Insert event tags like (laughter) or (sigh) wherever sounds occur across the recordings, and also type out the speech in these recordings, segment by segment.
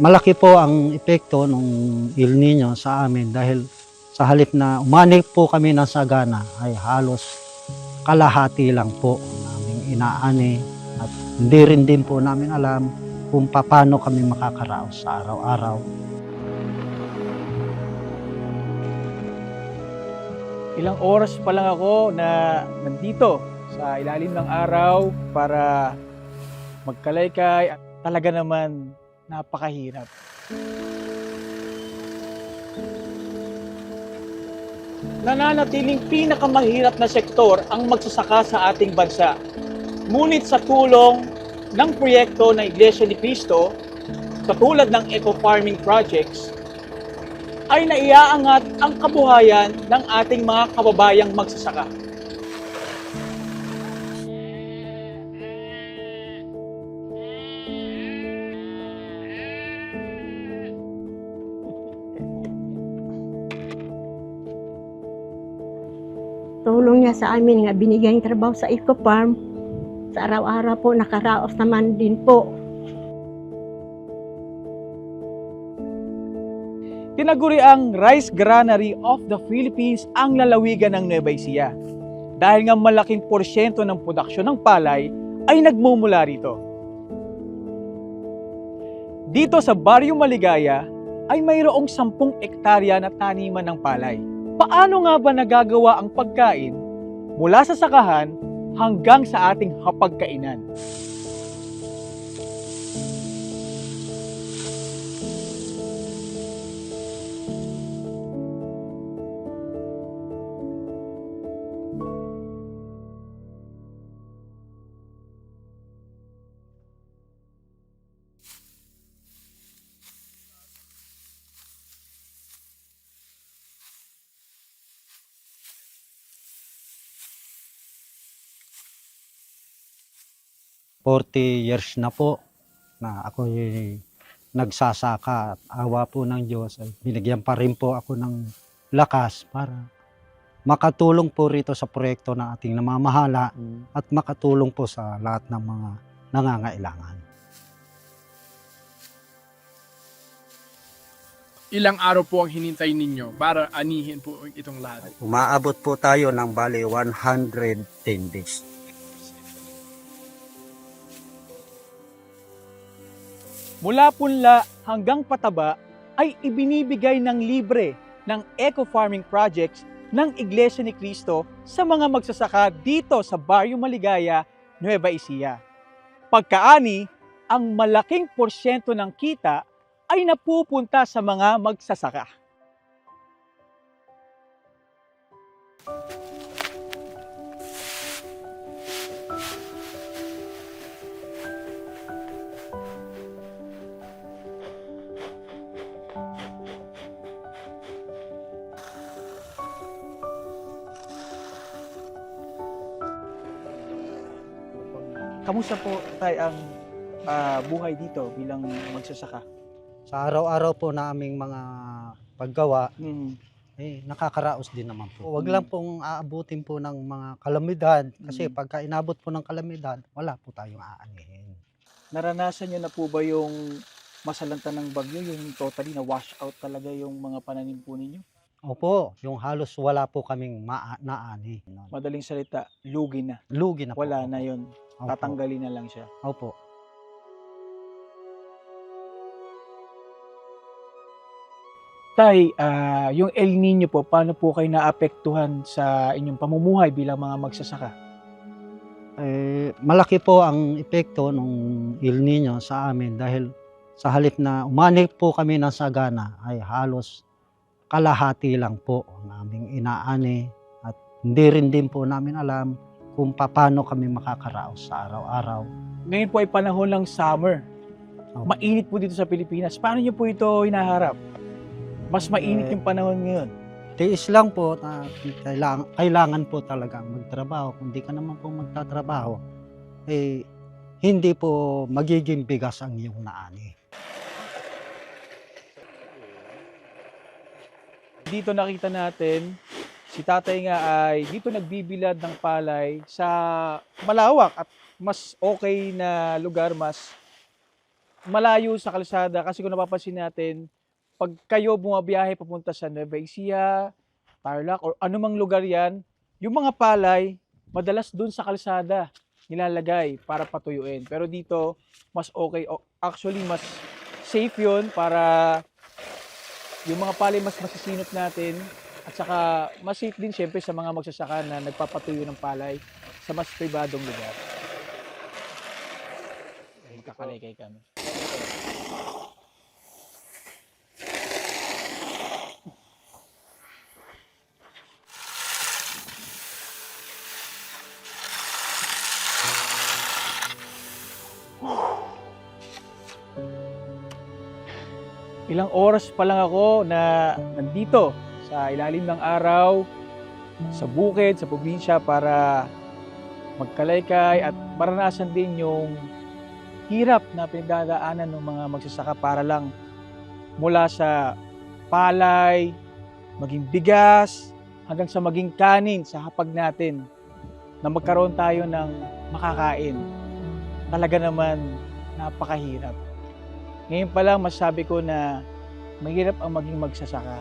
malaki po ang epekto ng El Nino sa amin dahil sa halip na umanik po kami ng sagana ay halos kalahati lang po ang aming inaani at hindi rin din po namin alam kung paano kami makakaraos sa araw-araw. Ilang oras pa lang ako na nandito sa ilalim ng araw para magkalaykay at talaga naman napakahirap. Nananatiling pinakamahirap na sektor ang magsasaka sa ating bansa. Ngunit sa tulong ng proyekto ng Iglesia ni Cristo, katulad ng eco-farming projects, ay naiaangat ang kabuhayan ng ating mga kababayang magsasaka. Sa amin nga binigay ng trabaho sa Eco Farm. Sa araw-araw po nakaraos naman din po. Tinaguri ang Rice Granary of the Philippines ang lalawigan ng Nueva Ecija. Dahil nga malaking porsyento ng produksyon ng palay ay nagmumula rito. Dito sa Baryo Maligaya ay mayroong 10 ektarya na taniman ng palay. Paano nga ba nagagawa ang pagkain mula sa sakahan hanggang sa ating hapagkainan? Forty years na po na ako nagsasaka at awa po ng Diyos ay binigyan pa rin po ako ng lakas para makatulong po rito sa proyekto ng ating namamahala at makatulong po sa lahat ng mga nangangailangan. Ilang araw po ang hinintay ninyo para anihin po itong lahat? Umaabot po tayo ng bali 110 days. Mula punla hanggang pataba ay ibinibigay ng libre ng eco-farming projects ng Iglesia ni Cristo sa mga magsasaka dito sa Baryo Maligaya, Nueva Ecija. Pagkaani, ang malaking porsyento ng kita ay napupunta sa mga magsasaka. Kamusta po tayo ang ah, buhay dito bilang magsasaka? Sa araw-araw po na aming mga paggawa, Mm. eh, nakakaraos din naman po. Huwag lang pong aabutin po ng mga kalamidad kasi Mm. pagka inabot po ng kalamidad, wala po tayong aanihin. Naranasan niyo na po ba yung masalanta ng bagyo, yung totally na wash out talaga yung mga pananim po ninyo? Opo, yung halos wala po kaming maa- naani. Madaling salita, lugi na. Lugi na po. Wala na yun. Opo. Tatanggalin na lang siya. Opo. Tay, ah, yung El Nino po, paano po kayo naapektuhan sa inyong pamumuhay bilang mga magsasaka? Eh, malaki po ang epekto ng El Nino sa amin dahil sa halip na umanik po kami ng sagana ay halos kalahati lang po ang aming inaani at hindi rin din po namin alam kung paano kami makakaraos sa araw-araw. Ngayon po ay panahon ng summer. Opo. Mainit po dito sa Pilipinas. Paano niyo po ito hinaharap? Mas mainit Eh, yung panahon ngayon. Tiis lang po na kailangan, kailangan po talaga magtrabaho. Kung di ka naman po magtatrabaho, eh, hindi po magiging bigas ang iyong naani. Dito nakita natin, si tatay nga ay dito nagbibilad ng palay sa malawak at mas okay na lugar, mas malayo sa kalsada kasi kung napapansin natin, pag kayo bumabiyahe papunta sa Nueva Ecija, Tarlac, or anumang lugar yan, yung mga palay, madalas dun sa kalsada nilalagay para patuyuin. Pero dito, mas okay. Actually, mas safe yun para yung mga palay mas masisinop natin at saka mas safe din syempre sa mga magsasaka na nagpapatuyo ng palay sa mas pribadong lugar. Ay, kakalaykay kami. Ilang oras pa lang ako na nandito sa ilalim ng araw, sa bukid, sa probinsya para magkalaykay at maranasan din yung hirap na pinagdadaanan ng mga magsasaka para lang mula sa palay, maging bigas, hanggang sa maging kanin sa hapag natin na magkaroon tayo ng makakain. Talaga naman napakahirap. Ngayon pa lang masabi ko na mahirap ang maging magsasaka.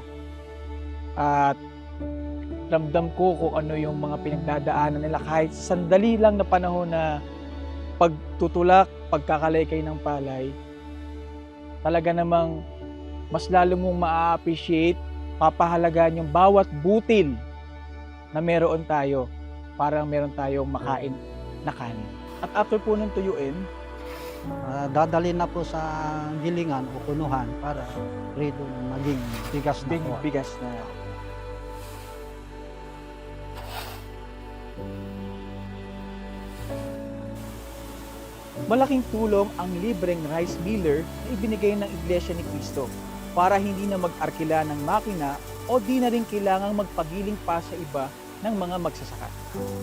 At ramdam ko kung ano yung mga pinagdadaanan nila kahit sandali lang na panahon na pagtutulak, pagkakalaykay ng palay. Talaga namang mas lalo mong maa-appreciate, papahalagaan yung bawat butil na meron tayo para meron tayong makain na kanin. At after po nung tuyuin, Ah, dadalhin na po sa gilingan o kunuhan para ready maging bigas na big po. bigas na Malaking tulong ang libreng rice miller na ibinigay ng Iglesia ni Cristo para hindi na mag-arkila ng makina o di na rin kailangang magpagiling pa sa iba ng mga magsasaka.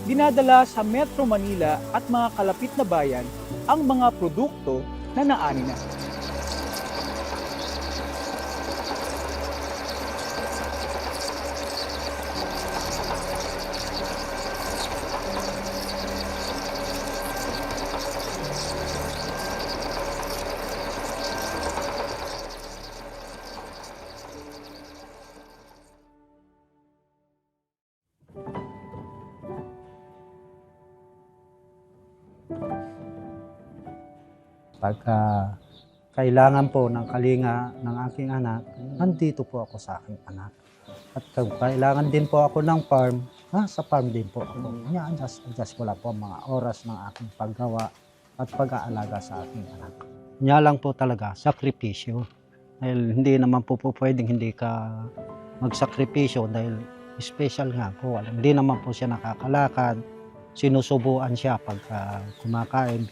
Dinadala sa Metro Manila at mga kalapit na bayan ang mga produkto na naani na. Pagka kailangan po ng kalinga ng aking anak, nandito po ako sa aking anak. At kung kailangan din po ako ng farm, ha, sa farm din po ako. Ina-adjust, adjust ko lang po ang mga oras ng aking paggawa at pag-aalaga sa aking anak. Niya lang po talaga, sakripisyo. Dahil hindi naman po, po pwedeng hindi ka magsakripisyo dahil special nga po. Alam, Hindi naman po siya nakakalakad. Sinusubuan siya pagka kumakain.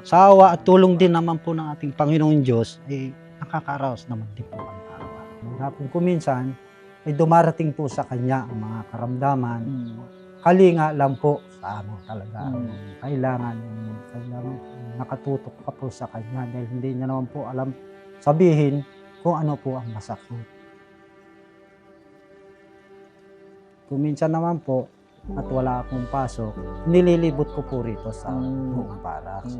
Sa awa at tulong din naman po ng ating Panginoon Diyos, ay nakakaraos naman din po ang awa. Hapon kuminsan, ay dumarating po sa Kanya ang mga karamdaman. Kalinga lang po sa ano talaga. Mm. ang Kailangan, kailangan nakatutok ka po sa Kanya dahil hindi niya naman po alam sabihin kung ano po ang masakit. Kuminsan naman po, at wala akong pasok, nililibot ko po rito sa Mm. buong barracks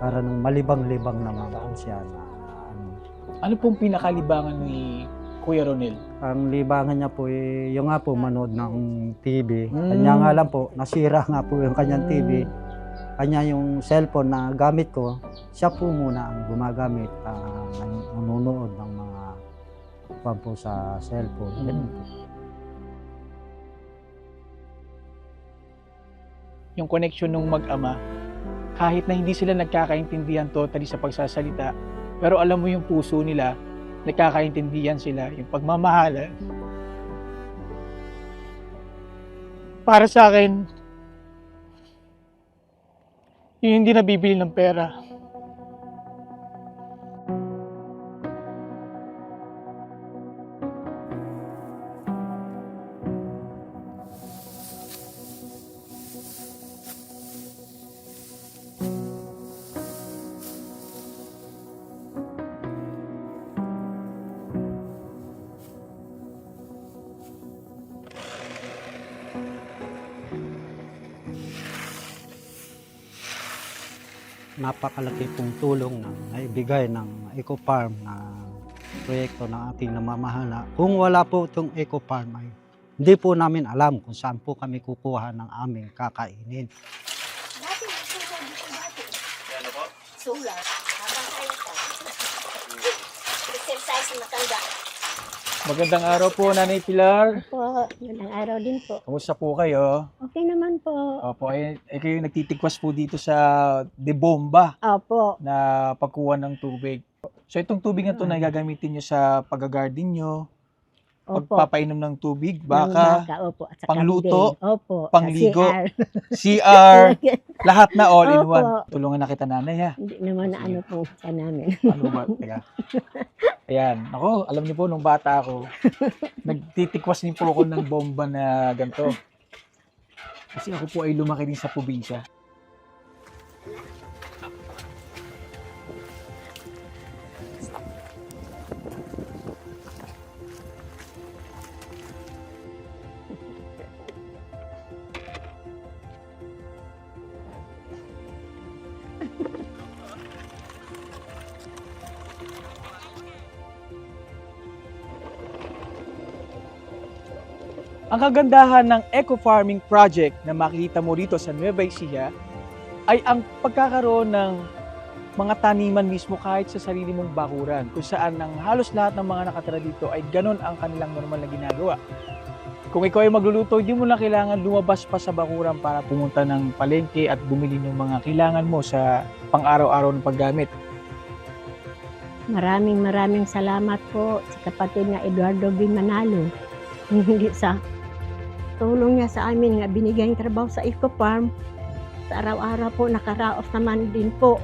para nung malibang-libang naman siya na ano. Ano pong pinakalibangan ni Kuya Ronel? Ang libangan niya po eh, yung nga po manood ng TV. Mm. Kanya nga lang po, nasira nga po yung kanyang TV. Kanya yung cellphone na gamit ko, siya po muna ang gumagamit, nan- nanonood ng mga kwan po sa cellphone. Mm. Yung connection ng mag-ama, kahit na hindi sila nagkakaintindihan totally sa pagsasalita, pero alam mo yung puso nila, nagkakaintindihan sila, yung pagmamahalan. Para sa akin, yung hindi nabibili ng pera. Napakalaki pong tulong na naibigay ng Eco Farm na proyekto ng ating namamahala. Kung wala po itong Eco Farm ay hindi po namin alam kung saan po kami kukuha ng aming kakainin. Dati, sulat dito dati. Sulat. Habang kayo pa. Exercise matanda. Magandang araw po, Nanay Pilar. Po, magandang araw din po. Kamusta po kayo? Okay naman po. Opo, ay, ay kayo nagtitikwas po dito sa De Bomba Opo. na pagkuha ng tubig. So itong tubig na to na gagamitin nyo sa pag-garden nyo, Opo. pagpapainom ng tubig, Ng baka, baka, opo. At saka pangluto. Opo. pangligo. CR. (laughs) CR, (laughs) lahat na all in Opo. one. Tulungan na kita nanay ha. Hindi naman na ano po sa namin. Ano ba? Teka. (laughs) Ayan. Ako, alam niyo po, nung bata ako, nagtitikwas din po ako ng bomba na ganito. Kasi ako po ay lumaki din sa probinsya. Ang kagandahan ng eco farming project na makikita mo dito sa Nueva Ecija ay ang pagkakaroon ng mga taniman mismo kahit sa sarili mong bakuran kung saan ang halos lahat ng mga nakatira dito ay ganon ang kanilang normal na ginagawa. Kung ikaw ay magluluto, hindi mo na kailangan lumabas pa sa bakuran para pumunta ng palengke at bumili ng mga kailangan mo sa pang-araw-araw na paggamit. Maraming maraming salamat po sa kapatid na Eduardo B. Manalo. (laughs) Hindi sa tulong niya sa amin nga binigay ng trabaho sa Eco Farm. Sa araw-araw po nakaraos naman din po.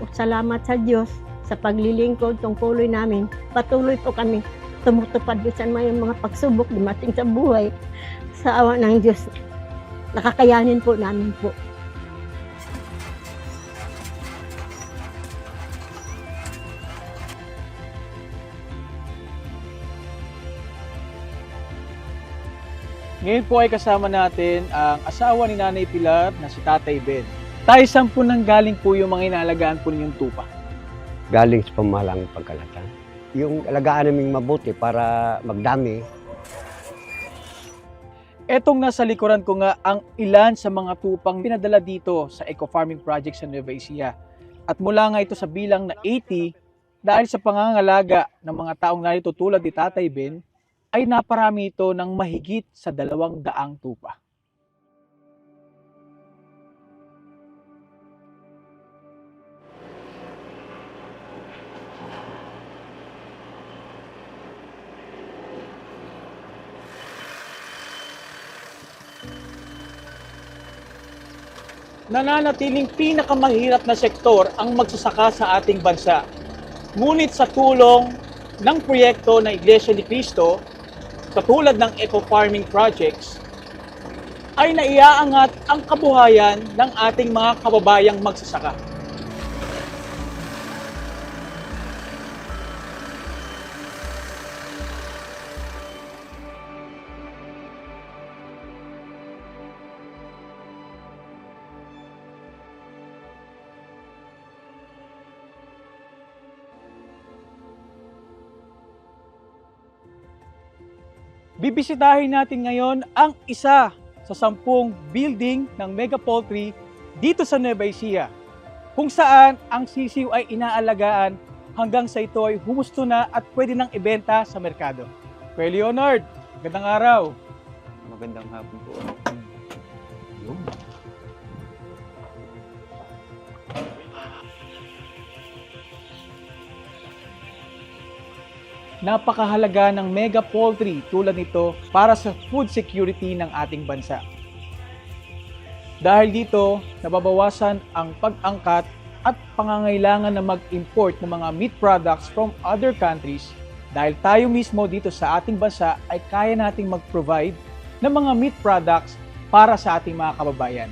O salamat sa Diyos sa paglilingkod tungkuloy namin. Patuloy po kami tumutupad sa mga, mga pagsubok dumating sa buhay. Sa awa ng Diyos, nakakayanin po namin po. Ngayon po ay kasama natin ang asawa ni Nanay Pilar na si Tatay Ben. Tayo saan po nang galing po yung mga inaalagaan po ninyong tupa? galing sa pamahalang pagkalatan. Yung alagaan naming mabuti para magdami, Etong nasa likuran ko nga ang ilan sa mga tupang pinadala dito sa Eco Farming Project sa Nueva Ecija. At mula nga ito sa bilang na 80 dahil sa pangangalaga ng mga taong narito tulad ni Tatay Ben ay naparami ito ng mahigit sa dalawang daang tupa. nananatiling pinakamahirap na sektor ang magsasaka sa ating bansa. Ngunit sa tulong ng proyekto ng Iglesia ni Cristo, katulad ng Eco Farming Projects, ay naiaangat ang kabuhayan ng ating mga kababayang magsasaka. Bibisitahin natin ngayon ang isa sa sampung building ng Mega Poultry dito sa Nueva Ecija, kung saan ang sisiw ay inaalagaan hanggang sa ito ay humusto na at pwede nang ibenta sa merkado. Kuya Leonard, gandang araw. Magandang hapon po. Napakahalaga ng mega poultry tulad nito para sa food security ng ating bansa. Dahil dito, nababawasan ang pag-angkat at pangangailangan na mag-import ng mga meat products from other countries dahil tayo mismo dito sa ating bansa ay kaya nating mag-provide ng mga meat products para sa ating mga kababayan.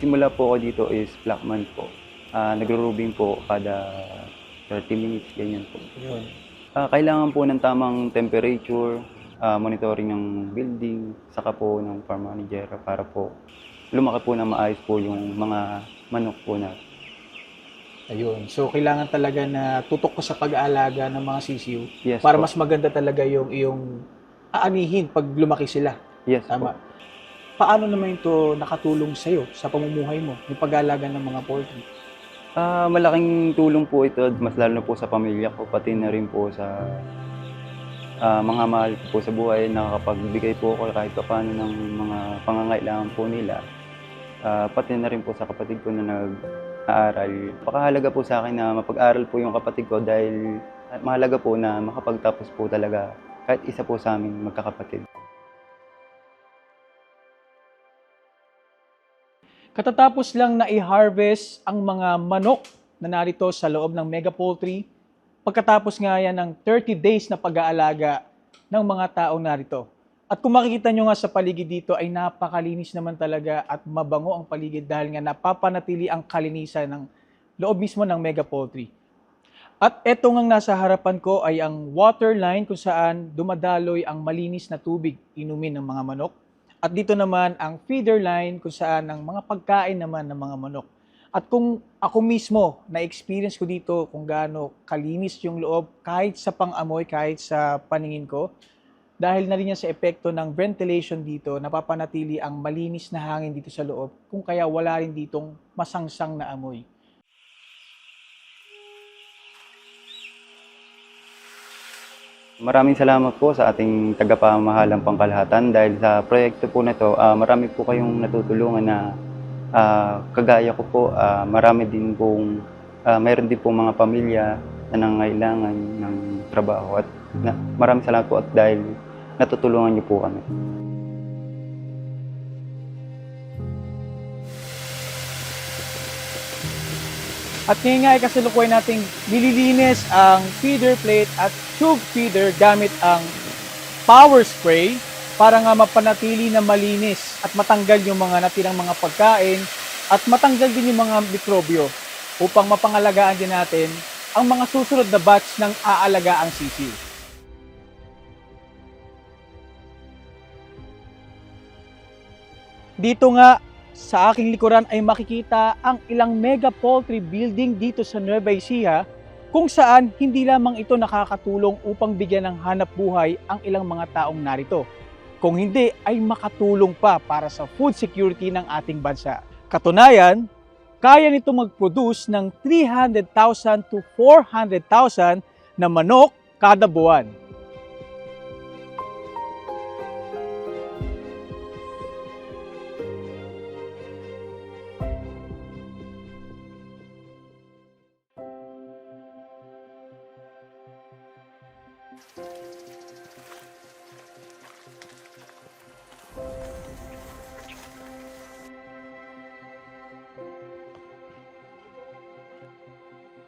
Simula po ako dito is Blackman po. Ah, nagro-rubing po kada 30 minutes, ganyan po. Ah, kailangan po ng tamang temperature, ah, monitoring ng building, saka po ng farm manager para po lumaki po na maayos po yung mga manok po na. Ayun. So, kailangan talaga na tutok ko sa pag-aalaga ng mga sisiw Yes para po. mas maganda talaga yung iyong aanihin pag lumaki sila. yes Tama. po. Paano naman ito nakatulong sa'yo sa pamumuhay mo, yung pag-aalaga ng mga poultry? Ah, malaking tulong po ito, mas lalo na po sa pamilya ko, pati na rin po sa ah, mga mahal ko po sa buhay. Nakakapagbigay po ako kahit pa paano ng mga pangangailangan po nila. Ah, pati na rin po sa kapatid ko na nag-aaral. Pakahalaga po sa akin na mapag-aral po yung kapatid ko dahil mahalaga po na makapagtapos po talaga kahit isa po sa amin magkakapatid. Katatapos lang na i-harvest ang mga manok na narito sa loob ng mega poultry, pagkatapos nga yan ng 30 days na pag-aalaga ng mga taong narito. At kung makikita nyo nga sa paligid dito ay napakalinis naman talaga at mabango ang paligid dahil nga napapanatili ang kalinisan ng loob mismo ng mega poultry. At eto nga nasa harapan ko ay ang water line kung saan dumadaloy ang malinis na tubig inumin ng mga manok. At dito naman ang feeder line kung saan ang mga pagkain naman ng mga manok. At kung ako mismo na-experience ko dito kung gaano kalinis yung loob kahit sa pang-amoy, kahit sa paningin ko, dahil na rin yan sa epekto ng ventilation dito, napapanatili ang malinis na hangin dito sa loob, kung kaya wala rin ditong masangsang na amoy. Maraming salamat po sa ating tagapamahalang pangkalahatan dahil sa proyekto po na to, ah, marami po kayong natutulungan na ah, kagaya ko po, ah, marami din pong, ah, mayroon din pong mga pamilya na nangailangan ng trabaho at na, maraming salamat po at dahil natutulungan niyo po kami. At ngayon nga ay kasalukuyan nating nililinis ang feeder plate at tube feeder gamit ang power spray para nga mapanatili na malinis at matanggal yung mga natirang mga pagkain at matanggal din yung mga mikrobyo upang mapangalagaan din natin ang mga susunod na batch ng aalagaang sisiw. Dito nga sa aking likuran ay makikita ang ilang mega poultry building dito sa Nueva Ecija kung saan hindi lamang ito nakakatulong upang bigyan ng hanap buhay ang ilang mga taong narito. Kung hindi ay makatulong pa para sa food security ng ating bansa. Katunayan, kaya nito mag-produce ng 300,000 to 400,000 na manok kada buwan.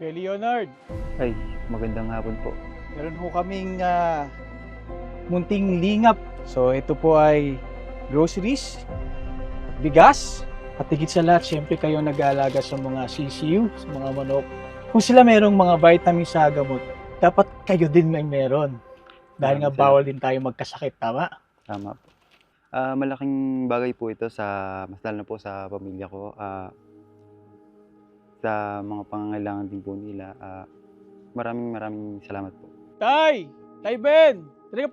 Kay Leonard, Ay, magandang hapon po. meron ho kaming ah, munting lingap. So ito po ay groceries, bigas, at higit sa lahat, syempre kayo nag-aalaga sa mga sisiu, sa mga manok. Kung sila merong mga vitamin sa gamot, dapat kayo din may meron. Dahil nga bawal din tayo magkasakit, tama? Tama po. Ah, malaking bagay po ito sa, mas lalo na po sa pamilya ko. Ah, sa mga pangangailangan din po nila. Ah, maraming maraming salamat po. Tay! Tay Ben! Halika,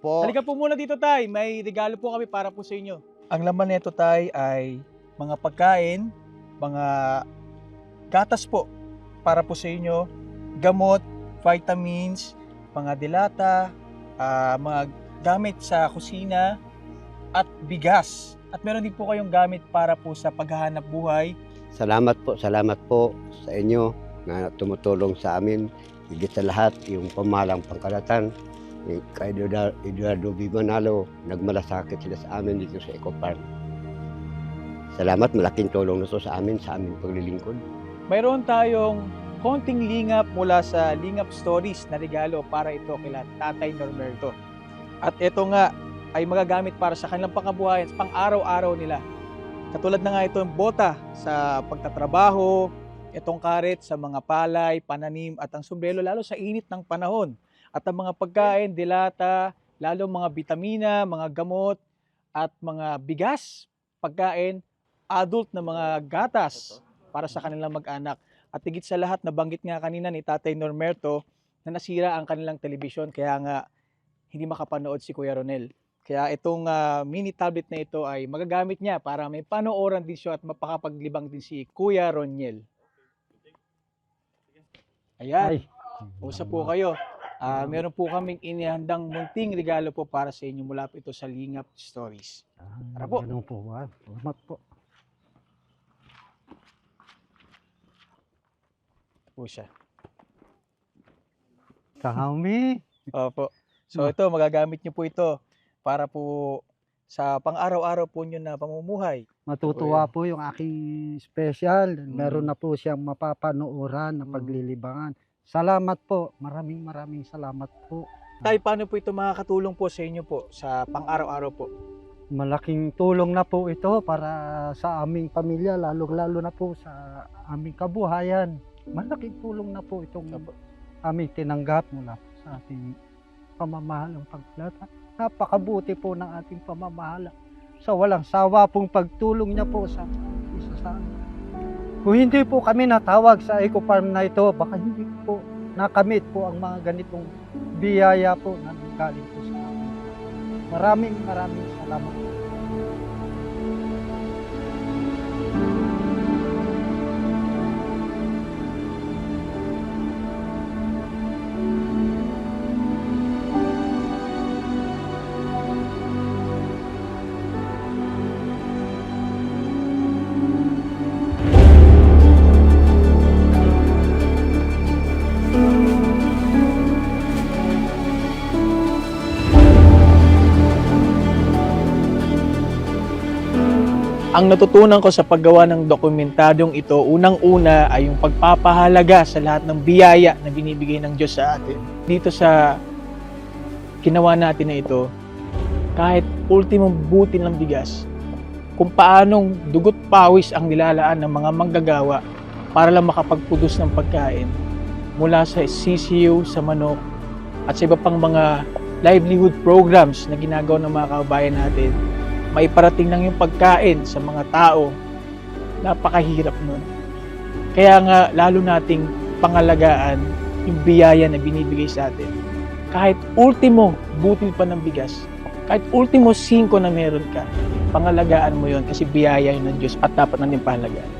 Po, halika po muna dito, Tay. May regalo po kami para po sa inyo. Ang laman nito, Tay, ay mga pagkain, mga gatas po para po sa inyo, gamot, vitamins, mga dilata, ah, mga gamit sa kusina, at bigas. At meron din po kayong gamit para po sa paghahanap buhay. Salamat po, salamat po sa inyo na tumutulong sa amin. Higit sa lahat, yung pamalang pangkalatan, kay Eduardo, B. Manalo, nagmalasakit sila sa amin dito sa Eco Park. Salamat, malaking tulong na to sa amin, sa aming paglilingkod. Mayroon tayong konting lingap mula sa Lingap Stories na regalo para ito kila Tatay Norberto. At ito nga ay magagamit para sa kanilang pangkabuhayan, pang araw-araw nila. Katulad na nga ito yung bota sa pagtatrabaho, itong karet sa mga palay, pananim at ang sombrero lalo sa init ng panahon. At ang mga pagkain, dilata, lalo mga bitamina, mga gamot at mga bigas, pagkain adult na mga gatas para sa kanilang mag-anak. At higit sa lahat, nabanggit nga kanina ni Tatay Normerto na nasira ang kanilang telebisyon kaya nga hindi makapanood si Kuya Ronel. Kaya itong ah, mini tablet na ito ay magagamit niya para may panooran din siya at mapakapaglibang din si Kuya Roniel. Ayan, Ay. usap po kayo. Ah, meron po kaming inihandang munting regalo po para sa inyo mula po ito sa Lingap Stories. Tara po. Ganun po ba? Salamat po. Ito po siya. Kami. Opo. So ito, magagamit niyo po ito para po sa pang-araw-araw po niyo na pamumuhay. Matutuwa po yung aking special. Meron Mm. na po siyang mapapanooran na Mm. paglilibangan. Salamat po. Maraming maraming salamat po. Tay, paano po ito makakatulong po sa inyo po sa pang-araw-araw po? Malaking tulong na po ito para sa aming pamilya, lalo-lalo na po sa aming kabuhayan. Malaking tulong na po itong aming tinanggap mula po sa ating pamamahalang pagplata. Napakabuti po ng ating pamamahala. Sa walang sawa pong pagtulong niya po sa isa sa amin. Kung hindi po kami natawag sa Eco Farm na ito, baka hindi po nakamit po ang mga ganitong biyaya po na galing po sa amin. Maraming maraming salamat. Ang natutunan ko sa paggawa ng dokumentaryong ito, unang-una ay yung pagpapahalaga sa lahat ng biyaya na binibigay ng Diyos sa atin. Dito sa ginawa natin na ito, kahit ultimong buti ng bigas, kung paanong dugot pawis ang nilalaan ng mga manggagawa para lang makapagpudos ng pagkain mula sa CCU, sa manok, at sa iba pang mga livelihood programs na ginagawa ng mga kababayan natin maiparating lang yung pagkain sa mga tao, napakahirap nun. Kaya nga, lalo nating pangalagaan yung biyaya na binibigay sa atin. Kahit ultimo butil pa ng bigas, kahit ultimo 5 na meron ka, pangalagaan mo yon kasi biyaya yun ng Diyos at dapat natin pahalagaan.